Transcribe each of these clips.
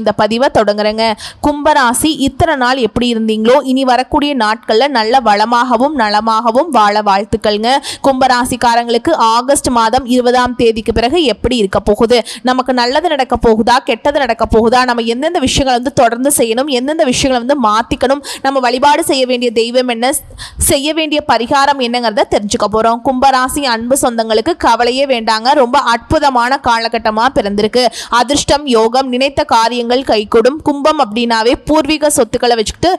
இந்த பதிவை தொடங்குறேங்க. கும்பராசி இத்தனை நாள் எப்படி இருந்தீங்களோ இனி வரக்கூடிய நாட்களில் நல்ல வளமாகவும் நலமாகவும் வாழ வாழ்த்துக்கள்ங்க. கும்பராசிக்காரங்களுக்கு ஆகஸ்ட் மாதம் இருபதாம் தேதிக்கு பிறகு எப்படி இருக்க போகுது? நமக்கு நல்லது நடக்க போகுதா கெட்டது நடக்க போகுதா? நம்ம எந்தெந்த விஷயங்களை வந்து தொடர்ந்து செய்யணும் எந்தெந்த விஷயங்களை வந்து மாற்றிக்கணும் நம்ம வழிபாடு செய்ய வேண்டிய தெய்வம் என்ன செய்ய வேண்டிய பரிகாரம் என்னங்கிறத தெரிஞ்சுக்க போகிறோம் கும்பராசி அன்பு சொந்தங்களுக்கு கவலையே வேண்டாங்க. ரொம்ப அற்புதமான காலகட்டமாக பிறந்திருக்கு. அதிர்ஷ்டம் யோகம் நினைத்த காரியங்கள் கைகூடும். கும்பம் அப்படின்னாவே பூர்வீக சொத்துக்களை வச்சுக்கிட்டு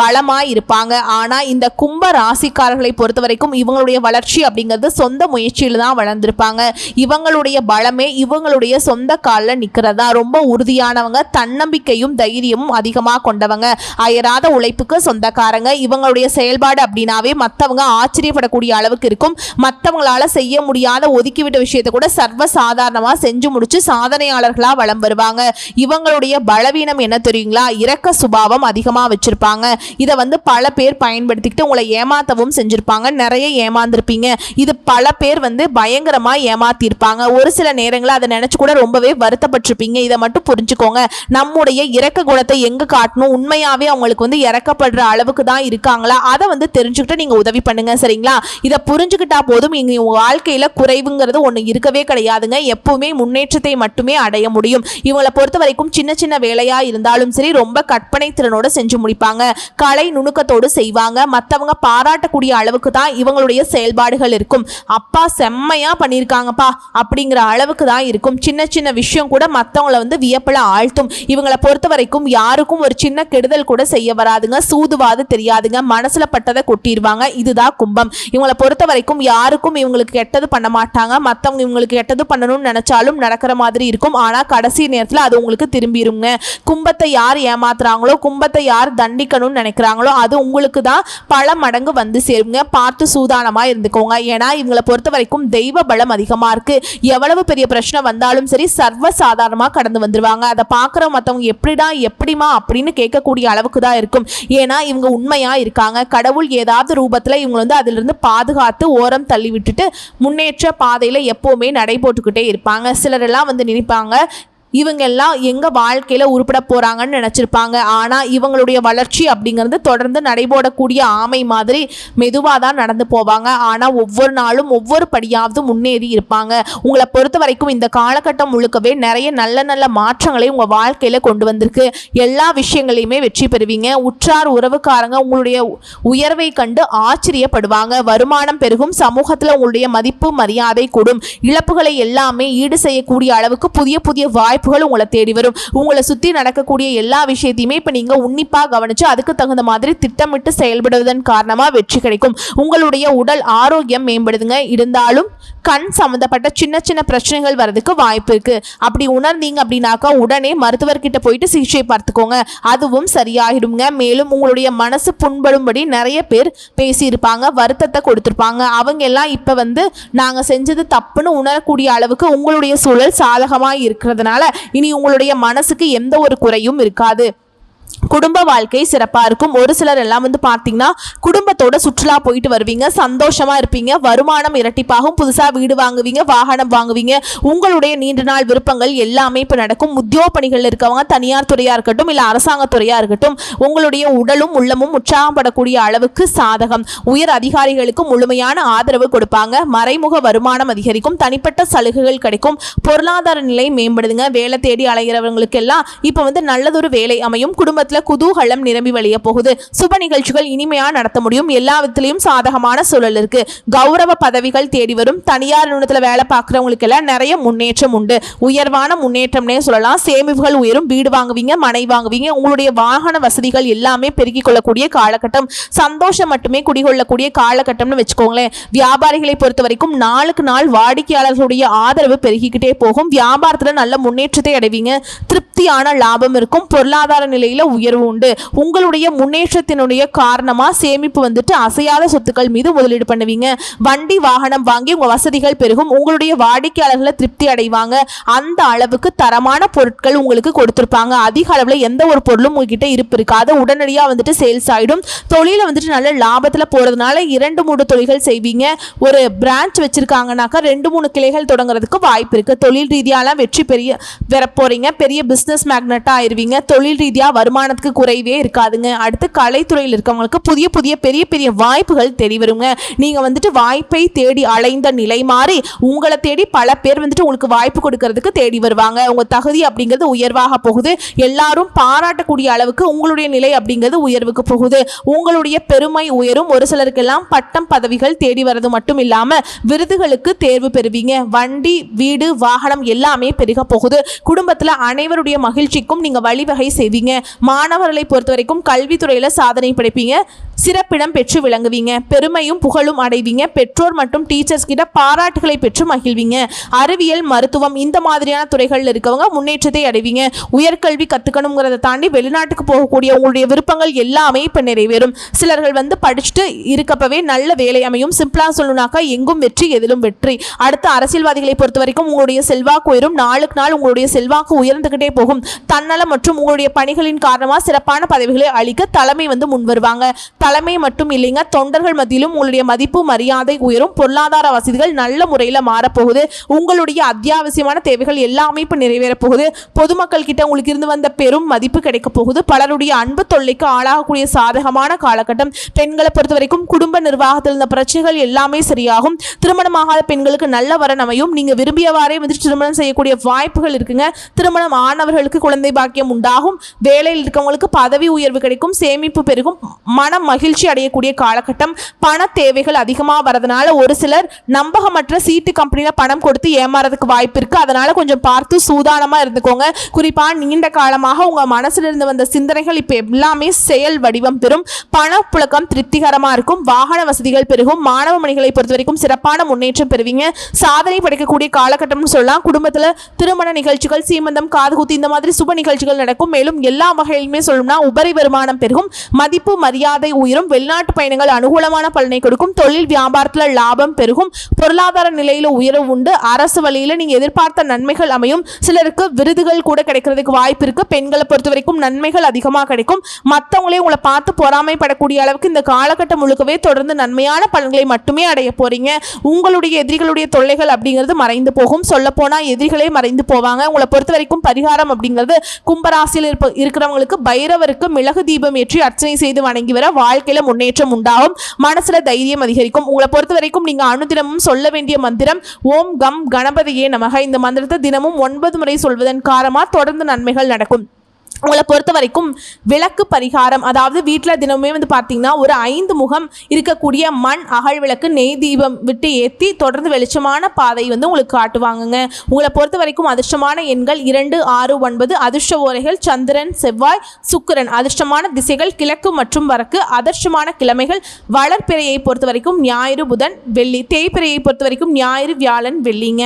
பலமாக இருப்பாங்க. ஆனால் இந்த கும்ப ராசிக்காரர்களை பொறுத்த வரைக்கும் இவங்களுடைய வளர்ச்சி அப்படிங்கிறது சொந்த முயற்சியில் தான் வளர்ந்துருப்பாங்க. இவங்களுடைய பலமே இவங்களுடைய சொந்த காலில் நிற்கிறதா ரொம்ப உறுதியானவங்க தன்னம்பிக்கையும் தைரியமும் அதிகமாக கொண்டவங்க. அயராத உழைப்புக்கு சொந்தக்காரங்க. இவங்களுடைய செயல்பாடு அப்படின்னாவே மற்றவங்க ஆச்சரியப்படக்கூடிய அளவுக்கு இருக்கும். மற்றவங்களால செய்ய முடியாத ஒதுக்கிவிட்ட விஷயத்தை கூட சர்வ சாதாரணமாக செஞ்சு முடிச்சு சாதனையாளர்களாக வளம் வருவாங்க. இவங்களுடைய பலவீனம் என்ன தெரியுங்களா? இரக்க சுபாவம் அதிகமாக வச்சிருப்பாங்க. இதை வந்து பல பேர் பயன்படுத்திக்கிட்டு உங்களை ஏமாத்தவும் செஞ்சுருப்பாங்க. நிறைய ஏமாந்துருப்பீங்க. இது பல பேர் வந்து பயங்கரமாக ஏமாத்திருப்பாங்க. ஒரு சில நேரங்களில் அதை நினச்சி கூட ரொம்பவே வருத்தப்பட்டிருப்பீங்க. இதை மட்டும் புரிஞ்சுக்கோங்க. நம்முடைய இறக்க குணத்தை எங்கே காட்டணும்? உண்மையாகவே அவங்களுக்கு வந்து இறக்கப்படுற அளவுக்கு தான் இருக்காங்களா? அதை வந்து தெரிஞ்சுக்கிட்டு நீங்கள் உதவி பண்ணுங்க. சரிங்களா? இதை புரிஞ்சுக்கிட்டா போதும். இங்கே உங்கள் வாழ்க்கையில் குறைவுங்கிறது ஒன்று இருக்கவே கிடையாதுங்க. எப்பவுமே முன்னேற்றத்தை மட்டுமே அடைய முடியும். இவங்களை பொறுத்த வரைக்கும் சின்ன சின்ன சின்ன வேலையா இருந்தாலும் சரி ரொம்ப கற்பனை திறனோட செஞ்சு முடிப்பாங்க. கலை நுணுக்கத்தோடு செய்வாங்க. மற்றவங்க பாராட்டக்கூடிய அளவுக்கு தான் இவங்களுடைய செயல்பாடுகள் இருக்கும். அப்பா செம்மையா பண்ணியிருக்காங்கப்பா அப்படிங்கிற அளவுக்கு தான் இருக்கும். சின்ன சின்ன விஷயம் கூட மற்றவங்கள வந்து வியப்பில் ஆழ்த்தும். இவங்களை பொறுத்த வரைக்கும் யாருக்கும் ஒரு சின்ன கெடுதல் கூட செய்ய வராதுங்க. சூதுவாது தெரியாதுங்க. மனசுல பட்டதை கொட்டிடுவாங்க இதுதான் கும்பம். இவங்களை பொறுத்த வரைக்கும் யாருக்கும் இவங்களுக்கு கெட்டது பண்ண மாட்டாங்க. மற்றவங்க இவங்களுக்கு கெட்டது பண்ணணும்னு நினைச்சாலும் நடக்கிற மாதிரி இருக்கும். ஆனால் கடைசி நேரத்தில் அது உங்களுக்கு திரும்பி போயிருங்க கும்பத்தை யார் ஏமாத்துறாங்களோ கும்பத்தை யார் தண்டிக்கணும்னு நினைக்கிறாங்களோ அது உங்களுக்கு தான் பல மடங்கு வந்து சேருங்க. பார்த்து சூதானமாக இருந்துக்கோங்க. ஏன்னா இவங்களை பொறுத்த வரைக்கும் தெய்வ பலம் அதிகமாக இருக்கு. எவ்வளவு பெரிய பிரச்சனை வந்தாலும் சரி சர்வ சாதாரணமாக கடந்து வந்துருவாங்க. அதை பார்க்குற மற்றவங்க எப்படிடா எப்படிமா அப்படின்னு கேட்கக்கூடிய அளவுக்கு தான் இருக்கும். ஏன்னா இவங்க உண்மையாக இருக்காங்க. கடவுள் ஏதாவது ரூபத்தில் இவங்க வந்து அதிலிருந்து பாதுகாத்து ஓரம் தள்ளி விட்டுட்டு முன்னேற்ற பாதையில் எப்போவுமே நடை போட்டுக்கிட்டே இருப்பாங்க. சிலரெல்லாம் வந்து நினைப்பாங்க இவங்க எல்லாம் வாழ்க்கையில் வாழ்க்கையில உருப்பட போகிறாங்கன்னு நினச்சிருப்பாங்க. ஆனால் இவங்களுடைய வளர்ச்சி அப்படிங்கிறது தொடர்ந்து நடைபோடக்கூடிய ஆமை மாதிரி மெதுவாக தான் நடந்து போவாங்க. ஆனால் ஒவ்வொரு நாளும் ஒவ்வொரு படியாவது முன்னேறி இருப்பாங்க. உங்களை பொறுத்த வரைக்கும் இந்த காலகட்டம் முழுக்கவே நிறைய நல்ல நல்ல மாற்றங்களை உங்கள் வாழ்க்கையில் கொண்டு வந்திருக்கு. எல்லா விஷயங்களையுமே வெற்றி பெறுவீங்க. உற்றார் உறவுக்காரங்க உங்களுடைய உயர்வை கண்டு ஆச்சரியப்படுவாங்க. வருமானம் பெருகும். சமூகத்தில் உங்களுடைய மதிப்பு மரியாதை கூடும். இழப்புகளை எல்லாமே ஈடு செய்யக்கூடிய அளவுக்கு புதிய புதிய வாய்ப்பு வாய்ப்புகள் உங்களை தேடி வரும். உங்களை சுற்றி நடக்கக்கூடிய எல்லா விஷயத்தையுமே இப்போ நீங்கள் உன்னிப்பாக கவனித்து அதுக்கு தகுந்த மாதிரி திட்டமிட்டு செயல்படுவதன் காரணமாக வெற்றி கிடைக்கும். உங்களுடைய உடல் ஆரோக்கியம் மேம்படுதுங்க. இருந்தாலும் கண் சம்மந்தப்பட்ட சின்ன சின்ன பிரச்சனைகள் வர்றதுக்கு வாய்ப்பு இருக்கு. அப்படி உணர்ந்தீங்க அப்படின்னாக்கா உடனே மருத்துவர்கிட்ட போயிட்டு சிகிச்சை பார்த்துக்கோங்க. அதுவும் சரியாகிடுங்க மேலும் உங்களுடைய மனசு புண்படும்படி நிறைய பேர் பேசியிருப்பாங்க வருத்தத்தை கொடுத்துருப்பாங்க. அவங்க எல்லாம் இப்போ வந்து நாங்கள் செஞ்சது தப்புன்னு உணரக்கூடிய அளவுக்கு உங்களுடைய சூழல் சாதகமாக இருக்கிறதுனால இனி உங்களுடைய மனசுக்கு எந்த ஒரு குறையும் இருக்காது. குடும்ப வாழ்க்கை சிறப்பாக இருக்கும். ஒரு சிலர் எல்லாம் வந்து பார்த்தீங்கன்னா குடும்பத்தோட சுற்றுலா போயிட்டு வருவீங்க சந்தோஷமாக இருப்பீங்க வருமானம் இரட்டிப்பாகும் புதுசாக வீடு வாங்குவீங்க வாகனம் வாங்குவீங்க உங்களுடைய நீண்ட நாள் விருப்பங்கள் எல்லாமே இப்போ நடக்கும். உத்தியோக பணிகளில் இருக்கவங்க தனியார் துறையாக இருக்கட்டும் இல்லை அரசாங்க துறையாக இருக்கட்டும் உங்களுடைய உடலும் உள்ளமும் உற்சாகப்படக்கூடிய அளவுக்கு சாதகம். உயர் அதிகாரிகளுக்கு முழுமையான ஆதரவு கொடுப்பாங்க. மறைமுக வருமானம் அதிகரிக்கும் தனிப்பட்ட சலுகைகள் கிடைக்கும். பொருளாதார நிலை மேம்படுதுங்க. வேலை தேடி அலைகிறவங்களுக்கு எல்லாம் இப்போ வந்து நல்லதொரு வேலை அமையும். குடும்பத்தில் குதூகலம் நிரம்பி வழிய போகுது. சுப நிகழ்ச்சிகள் இனிமையா நடத்த முடியும். எல்லா விதத்திலையும் சாதகமான சூழல் இருக்கு. கௌரவ பதவிகள் தேடி வரும். தனியார் நிறுவனத்தில் வேலை பார்க்குறவங்களுக்கு எல்லாம் நிறைய முன்னேற்றம் உண்டு. உயர்வான முன்னேற்றம்னே சொல்லலாம். சேமிப்புகள் உயரும். வீடு வாங்குவீங்க மனை வாங்குவீங்க. உங்களுடைய வாகன வசதிகள் எல்லாமே பெருக்கிக் கொள்ளக்கூடிய காலகட்டம். சந்தோஷம் மட்டுமே குடிகொள்ளக்கூடிய காலகட்டம்னு வச்சுக்கோங்களேன். வியாபாரிகளை பொறுத்த வரைக்கும் நாளுக்கு நாள் வாடிக்கையாளர்களுடைய ஆதரவு பெருகிக்கிட்டே போகும். வியாபாரத்துல நல்ல முன்னேற்றத்தை அடைவீங்க. திருப்தியான லாபம் இருக்கும். பொருளாதார நிலையில உயர்வு உண்டு. உங்களுடைய முன்னேற்றத்தினுடைய காரணமா சேமிப்பு வந்துட்டு அசையாத சொத்துக்கள் மீது முதலீடு பண்ணுவீங்க. வண்டி வாகனம் வாங்கி உங்க வசதிகள் பெருகும். உங்களுடைய வாடிக்கையாளர்களை திருப்தி அடைவாங்க. அந்த அளவுக்கு தரமான பொருட்கள் உங்களுக்கு கொடுத்துருப்பாங்க. அதிக அளவுல எந்த ஒரு பொருளும் உங்ககிட்ட இருப்பு இருக்காது உடனடியாக வந்துட்டு சேல்ஸ் ஆயிடும். தொழில வந்துட்டு நல்ல லாபத்தில் போறதுனால இரண்டு மூணு தொழில்கள் செய்வீங்க. ஒரு பிரான்ச் வச்சுருக்காங்கனாக்கா ரெண்டு மூணு கிளைகள் தொடங்குறதுக்கு வாய்ப்பு இருக்கு. தொழில் ரீதியாலாம் வெற்றி பெரிய பெற போகிறீங்க பெரிய பிசினஸ் மேக்னட்டாக ஆயிருவீங்க. தொழில் ரீதியா வருமானத்துக்கு குறைவே இருக்காதுங்க. அடுத்து கலைத்துறையில் இருக்கவங்களுக்கு புதிய புதிய பெரிய பெரிய வாய்ப்புகள் தேடி வருங்க. வந்துட்டு வாய்ப்பை தேடி அலைந்த நிலை மாறி உங்களை தேடி பல பேர் வந்துட்டு உங்களுக்கு வாய்ப்பு கொடுக்கறதுக்கு தேடி வருவாங்க. உங்கள் தகுதி அப்படிங்கிறது உயர்வாக போகுது. எல்லாரும் பாராட்டக்கூடிய அளவுக்கு உங்களுடைய நிலை அப்படிங்கிறது உயர்வுக்கு போகுது. உங்களுடைய பெருமை உயரும். ஒரு சிலருக்கெல்லாம் பட்டம் பதவிகள் தேடி வர்றது மட்டும் இல்லாமல் விருதுகளுக்கு தேர்வு பெறுவீங்க. வண்டி வீடு வாகனம் எல்லாமே பெருக போகுது. குடும்பத்தில் அனைவருடைய மகிழ்ச்சிக்கும் நீங்கள் வழிவகை செய்வீங்க. மா மாணவர்களை பொறுத்த வரைக்கும் கல்வித்துறையில் சாதனை படைப்பீங்க. சிறப்பிடம் பெற்று விளங்குவீங்க. பெருமையும் புகழும் அடைவீங்க. பெற்றோர் மற்றும் டீச்சர்ஸ் கிட்ட பாராட்டுகளை பெற்று மகிழ்வீங்க. அறிவியல் மருத்துவம் இந்த மாதிரியான துறைகளில் இருக்கவங்க முன்னேற்றத்தை அடைவீங்க. உயர்கல்வி கற்றுக்கணுங்கிறத தாண்டி வெளிநாட்டுக்கு போகக்கூடிய உங்களுடைய விருப்பங்கள் எல்லாமே இப்போ நிறைவேறும். சிலர்கள் வந்து படிச்சுட்டு இருக்கப்பவே நல்ல வேலை அமையும். சிம்பிளா சொல்லணும்னாக்கா எங்கும் வெற்றி எதிலும் வெற்றி. அடுத்து அரசியல்வாதிகளை பொறுத்த வரைக்கும் உங்களுடைய செல்வாக்கு உயரும். நாளுக்கு நாள் உங்களுடைய செல்வாக்கு உயர்ந்துகிட்டே போகும். தன்னலம் மற்றும் உங்களுடைய பணிகளின் காரணமாக சிறப்பான பதவிகளை அளிக்க தலைமை வந்து முன் வருவாங்க. தலைமை மட்டும் இல்லைங்க தொண்டர்கள் மத்தியிலும் உங்களுடைய மதிப்பு மரியாதை உயரும். பொருளாதார வசதிகள் நல்ல முறையில் மாறப்போகுது. உங்களுடைய அத்தியாவசியமான தேவைகள் எல்லாமே இப்போ நிறைவேறப் போகுது பொதுமக்கள் கிட்ட உங்களுக்கு இருந்து வந்த பெரும் மதிப்பு கிடைக்க போகுது. பலருடைய அன்பு தொல்லைக்கு ஆளாகக்கூடிய சாதகமான காலகட்டம். பெண்களை பொறுத்த வரைக்கும் குடும்ப நிர்வாகத்தில் இருந்த பிரச்சனைகள் எல்லாமே சரியாகும். திருமணமாகாத பெண்களுக்கு நல்ல வரன் அமையும். நீங்க விரும்பியவாறே வந்து திருமணம் செய்யக்கூடிய வாய்ப்புகள் இருக்குங்க. திருமணம் ஆனவர்களுக்கு குழந்தை பாக்கியம் உண்டாகும். வேலையில் இருக்கவங்களுக்கு பதவி உயர்வு கிடைக்கும் சேமிப்பு பெருகும் மன மகிழ்ச்சி அடையக்கூடிய காலகட்டம் பண தேவைகள் அதிகமாக வரதுனால ஒரு சிலர் நம்பகமற்ற சீட்டு கம்பெனியில் பணம் கொடுத்து ஏமாறதுக்கு வாய்ப்பு இருக்கு. அதனால கொஞ்சம் பார்த்து சூதானமாக இருந்துக்கோங்க. குறிப்பாக நீண்ட காலமாக உங்கள் மனசில் இருந்து வந்த சிந்தனைகள் இப்போ எல்லாமே செயல் வடிவம் பெறும். பணப்புழக்கம் திருப்திகரமாக இருக்கும். வாகன வசதிகள் பெருகும். மாணவ மணிகளை பொறுத்த வரைக்கும் சிறப்பான முன்னேற்றம் பெறுவீங்க. சாதனை படைக்கக்கூடிய காலகட்டம்னு சொல்லலாம். குடும்பத்தில் திருமண நிகழ்ச்சிகள் சீமந்தம் காதுகுத்து இந்த மாதிரி சுப நிகழ்ச்சிகள் நடக்கும். மேலும் எல்லா வகையிலும் சொல்லணும்னா உபரி வருமானம் பெருகும் மதிப்பு மரியாதை உயரும் வெளிநாட்டு பயணங்கள் அனுகூலமான பலனை கொடுக்கும் தொழில் வியாபாரத்தில் லாபம் பெருகும் பொருளாதார நிலையில் உயர்வு உண்டு அரசு வழியில் நீங்கள் எதிர்பார்த்த நன்மைகள் அமையும். சிலருக்கு விருதுகள் கூட கிடைக்கிறதுக்கு வாய்ப்பு இருக்குது பெண்களை பொறுத்த வரைக்கும் நன்மைகள் அதிகமாக கிடைக்கும். மற்றவங்களே உங்களை பார்த்து பொறாமைப்படக்கூடிய அளவுக்கு இந்த காலகட்டம் முழுக்கவே தொடர்ந்து நன்மையான பலன்களை மட்டுமே அடைய போகிறீங்க உங்களுடைய எதிரிகளுடைய தொல்லைகள் அப்படிங்கிறது மறைந்து போகும். சொல்லப்போனால் எதிரிகளே மறைந்து போவாங்க. உங்களை பொறுத்த வரைக்கும் பரிகாரம் அப்படிங்கிறது கும்பராசியில் இருப்ப இருக்கிறவங்களுக்கு பைரவருக்கு மிளகு தீபம் ஏற்றி அர்ச்சனை செய்து வணங்கி வர வாழ்க்கையில முன்னேற்றம் உண்டாகும். மனசுல தைரியம் அதிகரிக்கும். உங்களை பொறுத்த வரைக்கும் நீங்க அனுதினமும் சொல்ல வேண்டிய மந்திரம் ஓம் கம் கணபதியே நமக. இந்த மந்திரத்தை தினமும் ஒன்பது முறை சொல்வதன் காரணமா தொடர்ந்து நன்மைகள் நடக்கும். உங்களை பொறுத்த வரைக்கும் விளக்கு பரிகாரம் அதாவது வீட்டில் தினமுமே வந்து பார்த்தீங்கன்னா ஒரு ஐந்து முகம் இருக்கக்கூடிய மண் அகல் விளக்கு நெய் தீபம் விட்டு ஏற்றி தொடர்ந்து வெளிச்சமான பாதை வந்து உங்களுக்கு காட்டுவாங்கங்க. உங்களை பொறுத்த வரைக்கும் அதிர்ஷ்டமான எண்கள் இரண்டு ஆறு ஒன்பது அதிர்ஷ்ட ஓரைகள் சந்திரன் செவ்வாய் சுக்கிரன். அதிர்ஷ்டமான திசைகள் கிழக்கு மற்றும் வடக்கு. அதிர்ஷ்டமான கிழமைகள் வளர்ப்பிறையை பொறுத்த வரைக்கும் ஞாயிறு புதன் வெள்ளி. தேய்பிறையை பொறுத்த வரைக்கும் ஞாயிறு வியாழன் வெள்ளிங்க.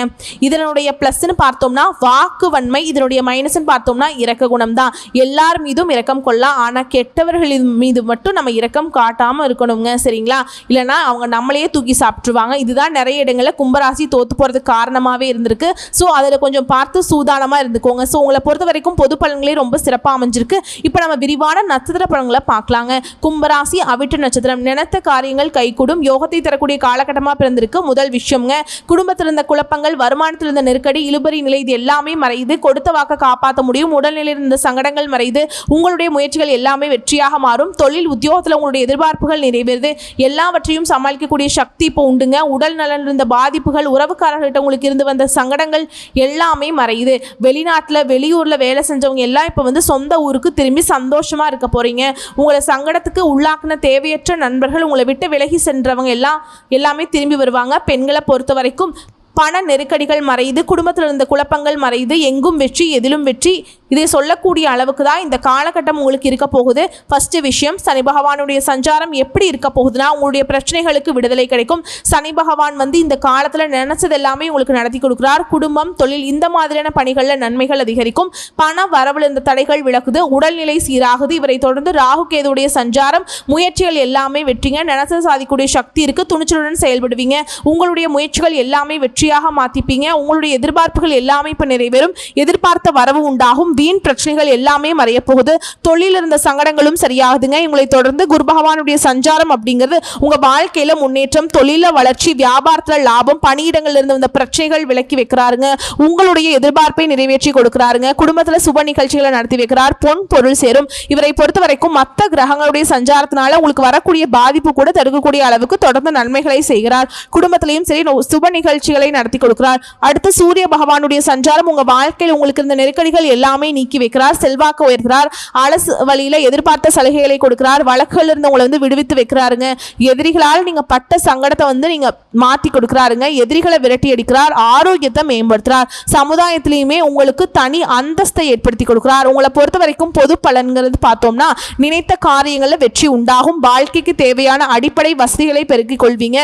இதனுடைய ப்ளஸ்ன்னு பார்த்தோம்னா வாக்கு வன்மை. இதனுடைய மைனஸ்ன்னு பார்த்தோம்னா இறக்க குணம் தான் எல்லார் மீதும் இரக்கம் கொள்ளலாம். ஆனால் கெட்டவர்களின் மீது மட்டும் நம்ம இரக்கம் காட்டாமல் இருக்கணுங்க. சரிங்களா? இல்லைன்னா அவங்க நம்மளையே தூக்கி சாப்பிட்ருவாங்க இதுதான் நிறைய இடங்களில் கும்பராசி தோத்து போகிறதுக்கு காரணமாகவே இருந்திருக்கு. ஸோ அதில் கொஞ்சம் பார்த்து சூதானமாக இருந்துக்கோங்க. ஸோ உங்களை பொறுத்த வரைக்கும் பொது பலன்களே ரொம்ப சிறப்பாக அமைஞ்சிருக்கு. இப்போ நம்ம விரிவான நட்சத்திர பலன்களை பார்க்கலாங்க. கும்பராசி அவிட்டு நட்சத்திரம். நினைத்த காரியங்கள் கைகூடும். யோகத்தை தரக்கூடிய காலகட்டமாக பிறந்திருக்கு. முதல் விஷயம்ங்க குடும்பத்தில் இருந்த குழப்பங்கள் வருமானத்தில் இருந்த நெருக்கடி இழுபறி நிலை இது எல்லாமே மறையுது. கொடுத்த வாக்க காப்பாற்ற முடியும். உடல்நிலையில் இருந்த சங்கடங்கள் சங்கடங்கள் மறையுது உங்களுடைய முயற்சிகள் எல்லாமே வெற்றியாக மாறும். தொழில் உத்தியோகத்தில் உங்களுடைய எதிர்பார்ப்புகள் நிறைவேறுது. எல்லாவற்றையும் சமாளிக்கக்கூடிய சக்தி இப்போ உண்டுங்க. உடல் நலன் இருந்த பாதிப்புகள் உறவுக்காரர்கிட்ட உங்களுக்கு இருந்து வந்த சங்கடங்கள் எல்லாமே மறையுது. வெளிநாட்டில் வெளியூரில் வேலை செஞ்சவங்க எல்லாம் இப்போ வந்து சொந்த ஊருக்கு திரும்பி சந்தோஷமாக இருக்க போகிறீங்க உங்களை சங்கடத்துக்கு உள்ளாக்குன தேவையற்ற நண்பர்கள் உங்களை விட்டு விலகி சென்றவங்க எல்லாம் எல்லாமே திரும்பி வருவாங்க. பெண்களை பொறுத்த வரைக்கும் பண நெருக்கடிகள் மறையுது குடும்பத்தில் இருந்த குழப்பங்கள் மறையுது எங்கும் வெற்றி எதிலும் வெற்றி. இதை சொல்லக்கூடிய அளவுக்கு தான் இந்த காலகட்டம் உங்களுக்கு இருக்க போகுது. ஃபஸ்ட்டு விஷயம் சனி பகவானுடைய சஞ்சாரம் எப்படி இருக்க போகுதுன்னா உங்களுடைய பிரச்சனைகளுக்கு விடுதலை கிடைக்கும். சனி பகவான் வந்து இந்த காலத்தில் நினைச்சது எல்லாமே உங்களுக்கு நடத்தி கொடுக்குறார். குடும்பம் தொழில் இந்த மாதிரியான பணிகளில் நன்மைகள் அதிகரிக்கும். பண வரவில் இந்த தடைகள் விலகுது உடல்நிலை சீராகுது. இவரை தொடர்ந்து ராகு கேதுடைய சஞ்சாரம் முயற்சிகள் எல்லாமே வெற்றிங்க. நினைச்சது சாதிக்கூடிய சக்தி இருக்குது துணிச்சலுடன் செயல்படுவீங்க. உங்களுடைய முயற்சிகள் எல்லாமே வெற்றி வெற்றியாக மாத்திப்பீங்க. உங்களுடைய எதிர்பார்ப்புகள் எல்லாமே இப்போ நிறைவேறும். எதிர்பார்த்த வரவு உண்டாகும். வீண் பிரச்சனைகள் எல்லாமே மறைய போகுது தொழில் இருந்த சங்கடங்களும் சரியாகுதுங்க. உங்களை தொடர்ந்து குரு பகவானுடைய சஞ்சாரம் அப்படிங்கிறது உங்க வாழ்க்கையில முன்னேற்றம் தொழில வளர்ச்சி வியாபாரத்துல லாபம் பணியிடங்கள் இருந்து வந்த பிரச்சனைகள் விலக்கி வைக்கிறாருங்க. உங்களுடைய எதிர்பார்ப்பை நிறைவேற்றி கொடுக்கிறாருங்க. குடும்பத்துல சுப நிகழ்ச்சிகளை நடத்தி வைக்கிறார். பொன் பொருள் சேரும். இவரை பொறுத்த வரைக்கும் மற்ற கிரகங்களுடைய சஞ்சாரத்தினால உங்களுக்கு வரக்கூடிய பாதிப்பு கூட தடுக்கக்கூடிய அளவுக்கு தொடர்ந்து நன்மைகளை செய்கிறார். குடும்பத்திலையும் சரி சுப நிகழ்ச்சிகளை நடத்தி கொடுக்கிறார். அடுத்து சூரிய பகவானுடைய சஞ்சாரம் உங்க வாழ்க்கையில் உங்களுக்கு இருந்த நெருக்கடிகள் எல்லாமே நீக்கி வைக்கிறார். செல்வாக்கு உயர்கிறார் அலசு வழியில எதிர்பார்த்த சலுகைகளை கொடுக்கிறார். வழக்குகள் இருந்து உங்களை வந்து விடுவித்து வைக்கிறாருங்க. எதிரிகளால் நீங்க பட்ட சங்கடத்தை வந்து நீங்க மாத்தி கொடுக்கிறாருங்க. எதிரிகளை விரட்டி அடிக்கிறார். ஆரோக்கியத்தை மேம்படுத்துறார். சமுதாயத்திலையுமே உங்களுக்கு தனி அந்தஸ்தை ஏற்படுத்தி கொடுக்கிறார். உங்களை பொறுத்த வரைக்கும் பொது பலன்கிறது பார்த்தோம்னா நினைத்த காரியங்களில் வெற்றி உண்டாகும். வாழ்க்கைக்கு தேவையான அடிப்படை வசதிகளை பெருக்கிக் கொள்வீங்க.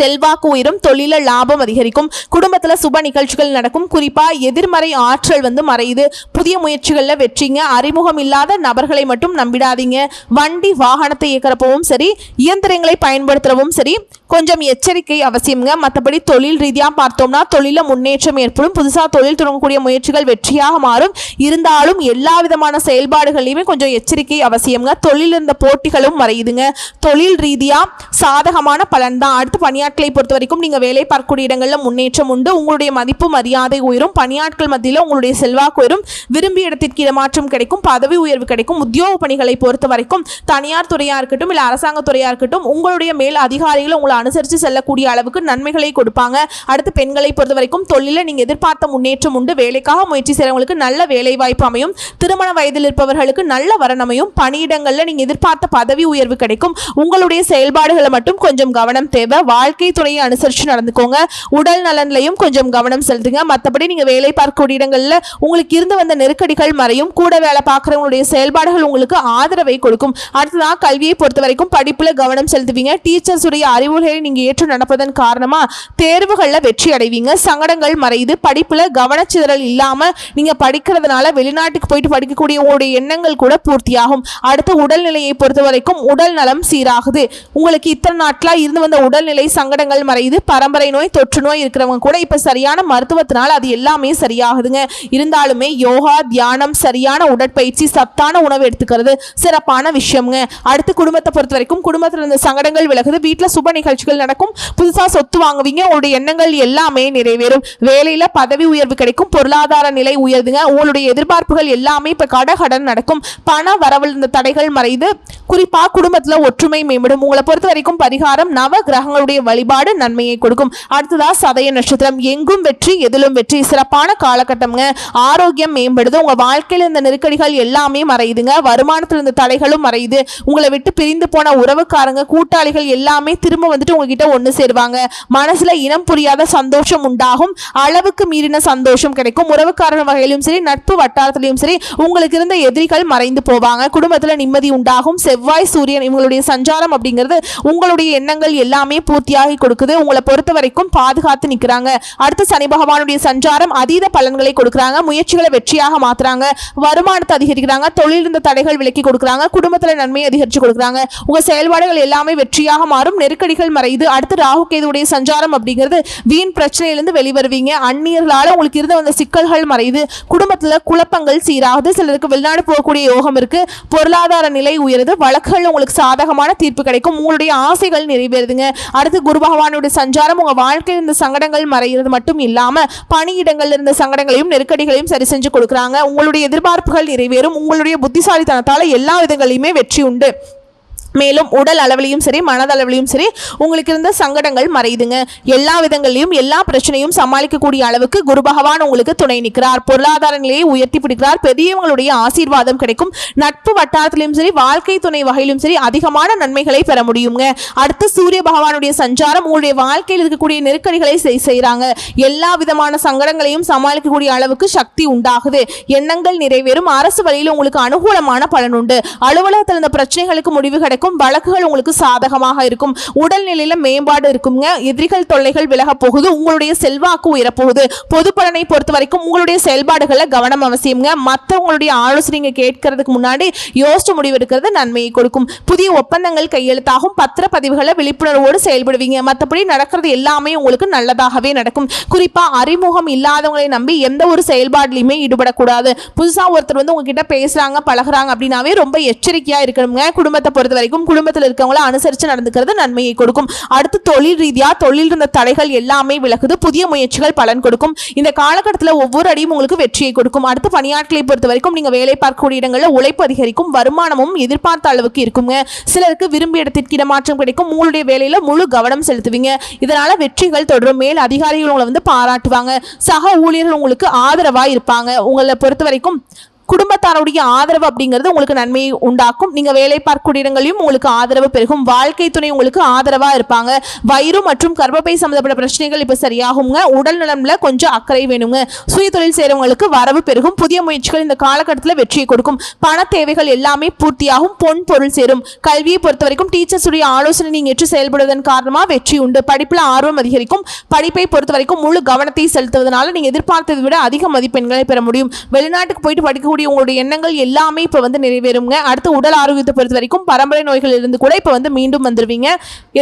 செல்வாக்கு உயரும் தொழில லாபம் அதிகரிக்கும். குடும்பத்துல சுப நிகழ்ச்சிகள் நடக்கும். குறிப்பா எதிர்மறை ஆற்றல் வந்து மறையுது. புதிய முயற்சிகள்ல வெற்றிங்க. அறிமுகம் இல்லாத நபர்களை மட்டும் நம்பிடாதீங்க. வண்டி வாகனத்தை இயக்கிறப்பவும் சரி இயந்திரங்களை பயன்படுத்துறவும் சரி கொஞ்சம் எச்சரிக்கை அவசியம்ங்க. மற்றபடி தொழில் ரீதியாக பார்த்தோம்னா தொழில முன்னேற்றம் ஏற்படும். புதுசாக தொழில் தொடங்கக்கூடிய முயற்சிகள் வெற்றியாக மாறும். இருந்தாலும் எல்லா விதமான செயல்பாடுகளையுமே கொஞ்சம் எச்சரிக்கை அவசியம்ங்க. தொழில் இருந்த போட்டிகளும் மறையுதுங்க. தொழில் ரீதியாக சாதகமான பலன் தான் அடுத்து பணியாட்களை பொறுத்த வரைக்கும் நீங்கள் வேலை பார்க்கக்கூடிய இடங்களில் முன்னேற்றம் உண்டு. உங்களுடைய மதிப்பு மரியாதை உயரும். பணியாட்கள் மத்தியில் உங்களுடைய செல்வாக்கு உயரும். விரும்பிய இடத்திற்கு இடமாற்றம் கிடைக்கும். பதவி உயர்வு கிடைக்கும். உத்தியோக பணிகளை பொறுத்த வரைக்கும் தனியார் துறையாக இருக்கட்டும் இல்லை அரசாங்க துறையாக இருக்கட்டும் உங்களுடைய மேல் அதிகாரிகள் உங்களை அனுசரித்து செல்லக்கூடிய அளவுக்கு நன்மைகளை கொடுப்பாங்க. அடுத்து பெண்களை பொறுத்த வரைக்கும் தொழிலில் நீங்கள் எதிர்பார்த்த முன்னேற்றம் உண்டு. வேலைக்காக முயற்சி செய்கிறவங்களுக்கு நல்ல வேலை வாய்ப்பு அமையும். திருமண வயதில் இருப்பவர்களுக்கு நல்ல வரணமையும் பணியிடங்களில் நீங்கள் எதிர்பார்த்த பதவி உயர்வு கிடைக்கும். உங்களுடைய செயல்பாடுகளை மட்டும் கொஞ்சம் கவனம் தேவை. வாழ்க்கை துணையை அனுசரித்து நடந்துக்கோங்க. உடல் நலன்லையும் கொஞ்சம் கவனம் செலுத்துங்க. மற்றபடி நீங்கள் வேலை பார்க்கக்கூடிய இடங்களில் உங்களுக்கு இருந்து வந்த நெருக்கடிகள் மறையும். கூட வேலை பார்க்குறவங்களுடைய செயல்பாடுகள் உங்களுக்கு ஆதரவை கொடுக்கும். அடுத்ததாக கல்வியை பொறுத்த வரைக்கும் படிப்பில் கவனம் செலுத்துவீங்க. டீச்சர்ஸ் உடைய அறிவுரைகளை நீங்கள் ஏற்று நடப்பதன் காரணமாக தேர்வுகளில் வெற்றி அடைவீங்க. சங்கடங்கள் மறையுது. படிப்பில் கவனச்சிதறல் இல்லாமல் நீங்கள் படிக்கிறதுனால வெளிநாட்டுக்கு போயிட்டு படிக்கக்கூடிய உங்களுடைய எண்ணங்கள் கூட பூர்த்தியாகும். அடுத்து உடல்நிலையை பொறுத்த வரைக்கும் உடல் நலம் சீராகுது. உங்களுக்கு இத்தனை நாட்களாக இருந்து வந்த உடல்நிலை சங்கடங்கள் மறையுது. பரம்பரை நோய் தொற்று நோய் இருக்கிறவங்க கூட இப்போ சரியான மருத்துவத்தினால் அது எல்லாமே சரியாகுதுங்க. இருந்தாலுமே யோகா தியானம் சரியான உடற்பயிற்சி சத்தான உணவு எடுத்துக்கிறது சிறப்பான விஷயம்ங்க. அடுத்து குடும்பத்தை பொறுத்த வரைக்கும் குடும்பத்தில் இருந்த சங்கடங்கள் விலகுது. வீட்டில் சுப நிகழ்ச்சிகள் நடக்கும். புதுசாக சொத்து வாங்குவீங்க. உங்களுடைய எண்ணங்கள் எல்லாமே நிறைவேறும். வேலையில் பதவி உயர்வு கிடைக்கும். பொருளாதார நிலை உயர்துங்க. உங்களுடைய எதிர்பார்ப்புகள் எல்லாமே இப்போ கடகடன் நடக்கும். பண வரவில் இருந்த தடைகள் மறைந்து குறிப்பாக குடும்பத்தில் ஒற்றுமை மேம்படும். உங்களை பொறுத்த வரைக்கும் பரிகாரம் நவ கிரகங்களுடைய வழிபாடு நன்மையை கொடுக்கும். அடுத்ததா சதய நட்சத்திரம். எங்கும் வெற்றி எதிலும் வெற்றி. சிறப்பான காலகட்டம்ங்க. ஆரோக்கியம் மேம்படுது. உங்க வாழ்க்கையில் இருந்த நெருக்கடிகள் எல்லாமே மறையுதுங்க. வருமானத்தில் இருந்த தடைகளும் மறையுது. உங்களை விட்டு பிரிந்து போன உறவுக்காரங்க கூட்டாளிகள் எல்லாமே திரும்ப வந்துட்டு உங்ககிட்ட ஒன்று சேருவாங்க. மனசுல இனம் புரியாத சந்தோஷம் உண்டாகும். அளவுக்கு மீறின சந்தோஷம் கிடைக்கும். உறவுக்காரர் வகையிலும் சரி நட்பு வட்டாரத்திலையும் சரி உங்களுக்கு இருந்த எதிரிகள் மறைந்து போவாங்க. குடும்பத்துல நிம்மதி உண்டாகும். செவ்வாய் சூரியன் இவங்களுடைய சஞ்சாரம் அப்படிங்கிறது உங்களுடைய எண்ணங்கள் எல்லாமே பூர்த்தியாக கொடுக்குது. உங்களை பொறுத்த வரைக்கும் பாதுகாத்து நிற்கிறாங்க அடுத்து சனி பகவானுடைய சஞ்சாரம் அதீத பலன்களை கொடுக்குறாங்க. முயற்சிகளை வெற்றியாக மாத்துறாங்க. வருமானத்தை அதிகரிக்கிறாங்க. தொழில் இருந்த தடைகள் விலக்கி கொடுக்குறாங்க. குடும்பத்துல நன்மை அதிகரித்து கொடுக்குறாங்க. உங்க செயல்பாடுகள் எல்லாமே வெற்றியாக மாறும். நெருக்கடிகள் மறையுது. அடுத்து ராகு கேதுடைய சஞ்சாரம் அப்படிங்கிறது வீண் பிரச்சனையிலிருந்து வெளிவருவீங்க. அந்நியர்களால் உங்களுக்கு இருந்த வந்த சிக்கல்கள் மறையுது. குடும்பத்துல குழப்பங்கள் சீராகுது. சிலருக்கு வெளிநாடு போகக்கூடிய யோகம் இருக்கு. பொருளாதார நிலை உயருது. வழக்குகள் உங்களுக்கு சாதகமான தீர்ப்பு கிடைக்கும். உங்களுடைய ஆசைகள் நிறைவேறுதுங்க. அடுத்து குரு பகவானுடைய சஞ்சாரம் உங்க வாழ்க்கையில் இருந்த சங்கடங்கள் மறைகிறது மட்டும் இல்லாம பணியிடங்கள் இருந்த சங்கடங்களையும் நெருக்கடிகளையும் சரி செஞ்சு கொடுக்குறாங்க. உங்களுடைய எதிர்பார்ப்புகள் நிறைவேறும். உங்களுடைய புத்திசாலித்தனத்தால எல்லா விதங்களையுமே வெற்றி உண்டு. மேலும் உடல் அளவிலையும் சரி மனதளவிலையும் சரி உங்களுக்கு இருந்த சங்கடங்கள் மறையுதுங்க. எல்லா விதங்களையும் எல்லா பிரச்சனையும் சமாளிக்கக்கூடிய அளவுக்கு குரு பகவான் உங்களுக்கு துணை நிற்கிறார். பொருளாதார நிலையை உயர்த்தி பிடிக்கிறார். பெரியவங்களுடைய ஆசீர்வாதம் கிடைக்கும். நட்பு வட்டாரத்திலையும் சரி வாழ்க்கை துணை வகையிலும் சரி அதிகமான நன்மைகளை பெற முடியுங்க. அடுத்து சூரிய பகவானுடைய சஞ்சாரம் உங்களுடைய வாழ்க்கையில் இருக்கக்கூடிய நெருக்கடிகளை செய்கிறாங்க எல்லா விதமான சங்கடங்களையும் சமாளிக்கக்கூடிய அளவுக்கு சக்தி உண்டாகுது. எண்ணங்கள் நிறைவேறும். அரசு வழியில் உங்களுக்கு அனுகூலமான பலன் உண்டு. அலுவலகத்தில் இருந்த பிரச்சனைகளுக்கு முடிவு கிடைக்கும். வழக்குகள் உங்களுக்கு சாதகமாக இருக்கும். உடல்நிலையில மேம்பாடு இருக்குங்க. எதிரிகள் தொல்லைகள் விலக போகுது. உங்களுடைய செல்வாக்கு உயரப்போகுது. பொது பலனை பொறுத்த வரைக்கும் உங்களுடைய செயல்பாடுகளில் கவனம் அவசியம்ங்க. மற்றவங்களுடைய ஆலோசனைங்க கேட்கறதுக்கு முன்னாடி யோசிச்சு முடிவெடுக்கிறது நன்மையை கொடுக்கும். புதிய ஒப்பந்தங்கள் கையெழுத்தாகும். பத்திரப்பதிவுகளை விழிப்புணர்வோடு செயல்படுவீங்க. மற்றபடி நடக்கிறது எல்லாமே உங்களுக்கு நல்லதாகவே நடக்கும். குறிப்பா அறிமுகம் இல்லாதவங்களை நம்பி எந்த ஒரு செயல்பாடுலையுமே ஈடுபடக்கூடாது. புதுசா ஒருத்தர் வந்து உங்ககிட்ட பேசுறாங்க பழகுறாங்க அப்படின்னாவே ரொம்ப எச்சரிக்கையா இருக்கணுங்க. குடும்பத்தை பொறுத்த வரைக்கும் குடும்பத்தில் இருக்கவங்கள அனுசரித்து நடந்துக்கிறது நன்மையை கொடுக்கும். அடுத்து தொழில் ரீதியாக தொழில் இருந்த தடைகள் எல்லாமே விலகுது. புதிய முயற்சிகள் பலன் கொடுக்கும். இந்த காலகட்டத்தில் ஒவ்வொரு அடியும் உங்களுக்கு வெற்றியை கொடுக்கும். அடுத்து பணியாட்களை பொறுத்த வரைக்கும் நீங்கள் வேலை பார்க்கக்கூடிய இடங்களில் உழைப்பு அதிகரிக்கும். வருமானமும் எதிர்பார்த்த அளவுக்கு இருக்குங்க. சிலருக்கு விரும்பிய இடத்திற்கு இடமாற்றம் கிடைக்கும். உங்களுடைய வேலையில் முழு கவனம் செலுத்துவீங்க. இதனால வெற்றிகள் தொடரும். மேல் அதிகாரிகள் உங்களை வந்து பாராட்டுவாங்க. சக ஊழியர்கள் உங்களுக்கு ஆதரவாக இருப்பாங்க. உங்களை பொறுத்த வரைக்கும் குடும்பத்தாருடைய ஆதரவு அப்படிங்கிறது உங்களுக்கு நன்மையை உண்டாக்கும். நீங்கள் வேலை பார்க்கக்கூடிய இடங்களிலும் உங்களுக்கு ஆதரவு பெருகும். வாழ்க்கை துணை உங்களுக்கு ஆதரவாக இருப்பாங்க. வயிறு மற்றும் கர்ப்பப்பை சம்மந்தப்பட்ட பிரச்சனைகள் இப்போ சரியாகுங்க. உடல் நலம்ல கொஞ்சம் அக்கறை வேணுங்க. சுய தொழில் செய்கிறவங்களுக்கு வரவு பெருகும். புதிய முயற்சிகள் இந்த காலகட்டத்தில் வெற்றியை கொடுக்கும். பண தேவைகள் எல்லாமே பூர்த்தியாகும். பொன் பொருள் சேரும். கல்வியை பொறுத்த வரைக்கும் டீச்சர்ஸ் உடைய ஆலோசனை நீங்கள் ஏற்று செயல்படுவதன் காரணமாக வெற்றி உண்டு. படிப்பில் ஆர்வம் அதிகரிக்கும். படிப்பை பொறுத்த வரைக்கும் முழு கவனத்தை செலுத்துவதனால நீங்கள் எதிர்பார்த்ததை விட அதிக மதிப்பெண்களை பெற முடியும். வெளிநாட்டுக்கு போயிட்டு படிக்கக்கூடிய உங்களுடைய எண்ணங்கள் எல்லாமே இப்போ வந்து நிறைவேறுங்க அடுத்து உடல் ஆரோக்கியத்தை பொறுத்த வரைக்கும் பரம்பரை நோய்கள் இருந்து கூட இப்போ வந்து மீண்டும் வந்துடுவீங்க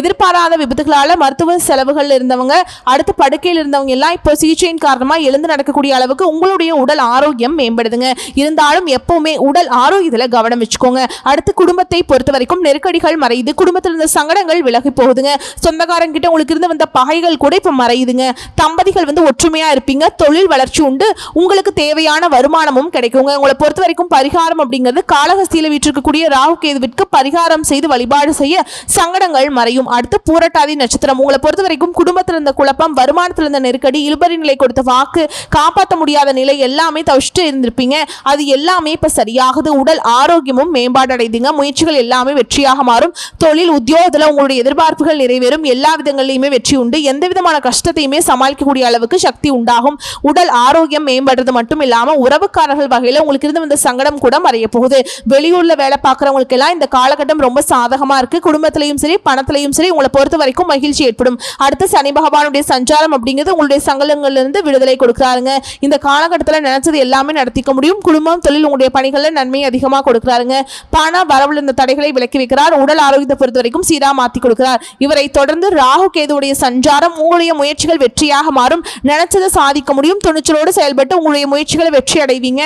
எதிர்பாராத விபத்துகளால் மருத்துவ செலவுகள் இருந்தவங்க அடுத்து படுக்கையில் இருந்தவங்க எல்லாம் இப்போ சிகிச்சையின் காரணமாக எழுந்து நடக்கக்கூடிய அளவுக்கு உங்களுடைய உடல் ஆரோக்கியம் மேம்படுதுங்க. இருந்தாலும் எப்பவுமே உடல் ஆரோக்கியத்தில் கவனம் வச்சுக்கோங்க. அடுத்து குடும்பத்தை பொறுத்த வரைக்கும் நெருக்கடிகள் மறையுது. குடும்பத்தில் இருந்த சங்கடங்கள் விலகி போகுதுங்க. சொந்தக்காரங்க கிட்ட உங்களுக்கு இருந்து வந்த பகைகள் கூட இப்போ மறையுதுங்க. தம்பதிகள் வந்து ஒற்றுமையா இருப்பீங்க. தொழில் வளர்ச்சி உண்டு. உங்களுக்கு தேவையான வருமானமும் கிடைக்குங்க. உங்களை பொறுத்த வரைக்கும் பரிகாரம் அப்படிங்கிறது காலகஸ்தியில் வீற்றிருக்கக்கூடிய ராகு கேதுவிற்கு பரிகாரம் செய்து வழிபாடு செய்ய சங்கடங்கள் மறையும். அடுத்து பூரட்டாதி நட்சத்திரம். உங்களை பொறுத்த வரைக்கும் குடும்பத்தில் இருந்த குழப்பம் வருமானத்தில் இருந்த நெருக்கடி இழுபறி நிலை கொடுத்த வாக்கு காப்பாற்ற முடியாத நிலை எல்லாமே தவிச்சுட்டு இருந்திருப்பீங்க. அது எல்லாமே இப்ப சரியாகுது. உடல் ஆரோக்கியமும் மேம்பாடு அடைதுங்க முயற்சிகள் எல்லாமே வெற்றியாக மாறும். தொழில் உத்தியோகத்தில் உங்களுடைய எதிர்பார்ப்புகள் நிறைவேறும். எல்லா விதங்களிலுமே வெற்றி உண்டு. எந்த விதமான கஷ்டத்தையுமே சமாளிக்கக்கூடிய அளவுக்கு சக்தி உண்டாகும். உடல் ஆரோக்கியம் மேம்படுறது மட்டும் இல்லாமல் உறவுக்காரர்கள் வகையில் உங்களுக்கு இருந்து வந்த சங்கடம் கூட மறைய போகுது. வெளியூர்ல வேலை பார்க்குறவங்களுக்கு எல்லாம் இந்த காலகட்டம் ரொம்ப சாதகமா இருக்கு. குடும்பத்திலையும் சரி பணத்திலையும் சரி உங்களை பொறுத்த வரைக்கும் மகிழ்ச்சி ஏற்படும். அடுத்து சனி பகவானுடைய சஞ்சாரம் அப்படிங்கிறது உங்களுடைய சங்கடங்கள்ல இருந்து விடுதலை கொடுக்குறாருங்க. இந்த காலகட்டத்தில் நினைச்சது எல்லாமே நடத்திக்க முடியும். குடும்பம் தொழில் உங்களுடைய பணிகளில் நன்மை அதிகமாக கொடுக்குறாருங்க. பண வரவுல இந்த தடைகளை விலக்கி வைக்கிறார். உடல் ஆரோக்கியத்தை பொறுத்த வரைக்கும் சீரா மாத்தி கொடுக்கிறார். இவரை தொடர்ந்து ராகு கேதுவுடைய சஞ்சாரம் உங்களுடைய முயற்சிகள் வெற்றியாக மாறும். நினைச்சதை சாதிக்க முடியும். துணிச்சலோடு செயல்பட்டு உங்களுடைய முயற்சிகளை வெற்றி அடைவீங்க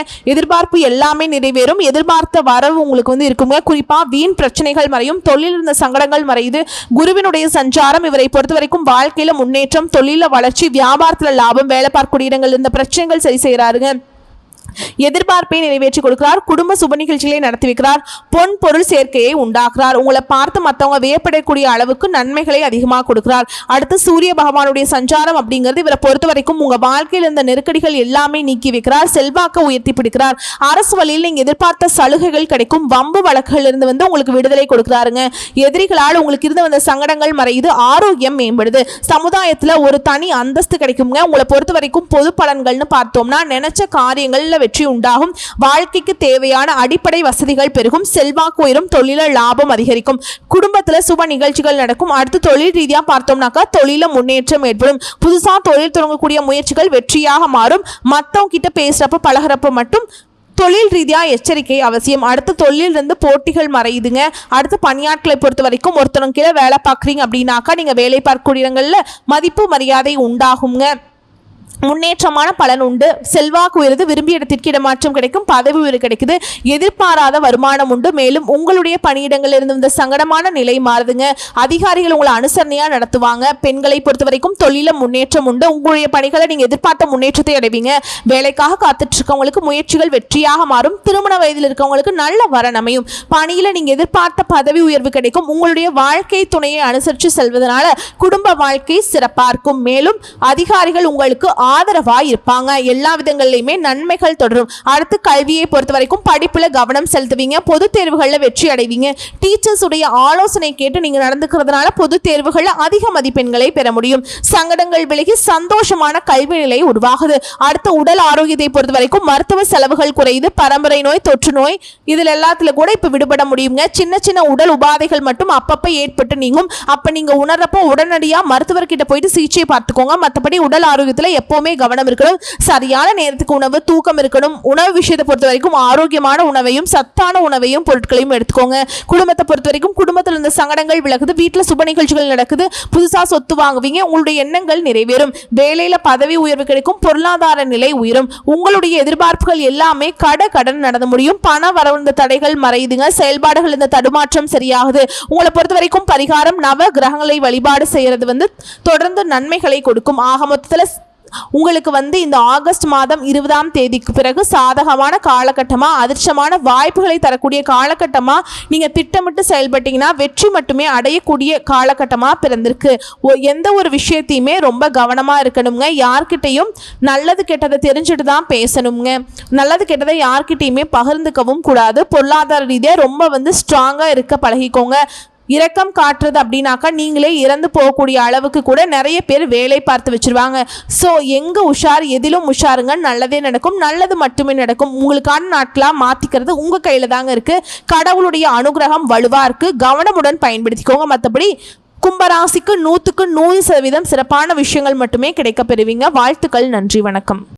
எதிர்பார்ப்பு எல்லாமே நிறைவேறும். எதிர்பார்த்த வரவு உங்களுக்கு வந்து இருக்குங்க. குறிப்பா வீண் பிரச்சனைகள் மறையும் தொழில் இருந்த சங்கடங்கள் மறையுது குருவினுடைய சஞ்சாரம் இவரை பொறுத்த வரைக்கும் வாழ்க்கையில முன்னேற்றம் தொழில வளர்ச்சி வியாபாரத்துல லாபம் வேலை பார்க்கக்கூடிய இடங்கள் இருந்த பிரச்சனைகள் சரி செய்கிறாருங்க எதிர்பார்ப்பை நிறைவேற்றி கொடுக்கிறார் குடும்ப சுப நிகழ்ச்சிகளை நடத்தி வைக்கிறார் பொன் பொருள் சேர்க்கையை உண்டாக்குறார். உங்களை பார்த்து மற்றவங்க வியப்படக்கூடிய அளவுக்கு நன்மைகளை அதிகமாக கொடுக்கிறார். அடுத்து சூரிய பகவானுடைய சஞ்சாரம் அப்படிங்கிறது இவரை பொறுத்த வரைக்கும் உங்க வாழ்க்கையில் இருந்த நெருக்கடிகள் எல்லாமே நீக்கி வைக்கிறார் செல்வாக்க உயர்த்தி பிடிக்கிறார். அரசு வழியில் நீங்க எதிர்பார்த்த சலுகைகள் கிடைக்கும் வம்பு வழக்குகள் இருந்து வந்து உங்களுக்கு விடுதலை கொடுக்கிறாருங்க. எதிரிகளால் உங்களுக்கு இருந்து வந்த சங்கடங்கள் மறையுது ஆரோக்கியம் மேம்படுது. சமுதாயத்தில் ஒரு தனி அந்தஸ்து கிடைக்குங்க. உங்களை பொறுத்த வரைக்கும் பொது பலன்கள்னு பார்த்தோம்னா நினைச்ச காரியங்கள்ல வெற்றி உண்டாகும். வாழ்க்கைக்கு தேவையான அடிப்படை வசதிகள் பெருகும். செல்வாக்கு உயரும் தொழில லாபம் அதிகரிக்கும். குடும்பத்தில் சுப நிகழ்ச்சிகள் நடக்கும். அடுத்து தொழில் ரீதியாக பார்த்தோம்னாக்கா தொழில முன்னேற்றம் ஏற்படும். புதுசாக தொழில் தொடங்கக்கூடிய முயற்சிகள் வெற்றியாக மாறும். மற்றவங்க கிட்ட பேசுகிறப்ப பழகிறப்ப மட்டும் தொழில் ரீதியாக எச்சரிக்கை அவசியம். அடுத்து தொழிலிருந்து போட்டிகள் மறையுதுங்க. அடுத்து பணியாட்களை பொறுத்த வரைக்கும் ஒருத்தவங்க கீழே வேலை பார்க்குறீங்க அப்படின்னாக்கா நீங்கள் வேலை பார்க்கக்கூடிய இடங்களில் மதிப்பு மரியாதை உண்டாகுங்க. முன்னேற்றமான பலன் உண்டு. செல்வாக்கு உயர்ந்து விரும்பிய இடத்திற்கு இடமாற்றம் கிடைக்கும் பதவி உயர்வு கிடைக்குது எதிர்பாராத வருமானம் உண்டு. மேலும் உங்களுடைய பணியிடங்களில் இருந்து இந்த சங்கடமான நிலை மாறுதுங்க. அதிகாரிகள் உங்களை அனுசரணையாக நடத்துவாங்க. பெண்களை பொறுத்த வரைக்கும் தொழில முன்னேற்றம் உண்டு. உங்களுடைய பணிகளை நீங்கள் எதிர்பார்த்த முன்னேற்றத்தை அடைவீங்க. வேலைக்காக காத்துட்டு இருக்கவங்களுக்கு முயற்சிகள் வெற்றியாக மாறும். திருமண வயதில் இருக்கவங்களுக்கு நல்ல வரன் அமையும். பணியில் நீங்கள் எதிர்பார்த்த பதவி உயர்வு கிடைக்கும். உங்களுடைய வாழ்க்கை துணையை அனுசரித்து செல்வதனால குடும்ப வாழ்க்கை சிறப்பாக இருக்கும். மேலும் அதிகாரிகள் உங்களுக்கு ஆதரவாக இருப்பாங்க எல்லா விதங்கள்லையுமே நன்மைகள் தொடரும். அடுத்து கல்வியை பொறுத்த வரைக்கும் படிப்பில் கவனம் செலுத்துவீங்க. பொது தேர்வுகளில் வெற்றி அடைவீங்க. டீச்சர்ஸுடைய ஆலோசனை கேட்டு நீங்கள் நடந்துக்கிறதுனால பொது தேர்வுகளில் அதிக மதிப்பெண்களை பெற முடியும். சங்கடங்கள் விலகி சந்தோஷமான கல்வி நிலை உருவாகுது. அடுத்து உடல் ஆரோக்கியத்தை பொறுத்த வரைக்கும் மருத்துவ செலவுகள் குறையுது. பரம்பரை நோய் தொற்று நோய் இதில் எல்லாத்துல கூட இப்போ விடுபட முடியுங்க. சின்ன சின்ன உடல் உபாதைகள் மட்டும் அப்பப்போ ஏற்பட்டு நீங்கும். அப்போ நீங்கள் உணர்றப்போ உடனடியாக மருத்துவர்கிட்ட போயிட்டு சிகிச்சை பார்த்துக்கோங்க. மற்றபடி உடல் ஆரோக்கியத்தில் எப்போ எப்பவுமே கவனம் இருக்கணும். சரியான நேரத்துக்கு உணவு தூக்கம் இருக்கணும். உணவு விஷயத்தை பொறுத்த வரைக்கும் ஆரோக்கியமான உணவையும் சத்தான உணவையும் பொருட்களையும் எடுத்துக்கோங்க. குடும்பத்தை பொறுத்த வரைக்கும் குடும்பத்தில் இருந்த சங்கடங்கள் விலகுது. வீட்டில் சுப நிகழ்ச்சிகள் நடக்குது. புதுசாக சொத்து வாங்குவீங்க. உங்களுடைய எண்ணங்கள் நிறைவேறும். வேலையில் பதவி உயர்வு கிடைக்கும். பொருளாதார நிலை உயரும். உங்களுடைய எதிர்பார்ப்புகள் எல்லாமே கட கடன் நடந்து முடியும். பண வரவு இந்த தடைகள் மறையுதுங்க. செயல்பாடுகள் இந்த தடுமாற்றம் சரியாகுது. உங்களை பொறுத்த வரைக்கும் பரிகாரம் நவ கிரகங்களை வழிபாடு செய்யறது வந்து தொடர்ந்து நன்மைகளை கொடுக்கும். ஆக மொத்தத்தில் உங்களுக்கு வந்து இந்த ஆகஸ்ட் மாதம் இருபதாம் தேதிக்கு பிறகு சாதகமான காலகட்டமாக அதிர்ஷ்டமான வாய்ப்புகளை தரக்கூடிய காலகட்டமாக நீங்கள் திட்டமிட்டு செயல்பட்டீங்கன்னா வெற்றி மட்டுமே அடையக்கூடிய காலகட்டமாக பிறந்திருக்கு. எந்த ஒரு விஷயத்தையுமே ரொம்ப கவனமாக இருக்கணுங்க யார்கிட்டையும் நல்லது கெட்டதை தெரிஞ்சுட்டு தான் பேசணுங்க நல்லது கெட்டதை யார்கிட்டையுமே பகிர்ந்துக்கவும் கூடாது. பொருளாதார ரீதியாக ரொம்ப வந்து ஸ்ட்ராங்காக இருக்க பழகிக்கோங்க. இரக்கம் காட்டுறது அப்படின்னாக்கா நீங்களே இறந்து போகக்கூடிய அளவுக்கு கூட நிறைய பேர் வேலை பார்த்து வச்சிருவாங்க. ஸோ எங்கே உஷார் எதிலும் உஷாருங்க. நல்லதே நடக்கும் நல்லது மட்டுமே நடக்கும். உங்களுக்கான நாட்களாக மாற்றிக்கிறது உங்கள் கையில் தாங்க இருக்குது கடவுளுடைய அனுகிரகம் வலுவாக இருக்குது கவனமுடன் பயன்படுத்திக்கோங்க. மற்றபடி கும்பராசிக்கு நூற்றுக்கு நூறு சதவீதம் சிறப்பான விஷயங்கள் மட்டுமே கிடைக்கப் பெறுவீங்க வாழ்த்துக்கள் நன்றி வணக்கம்.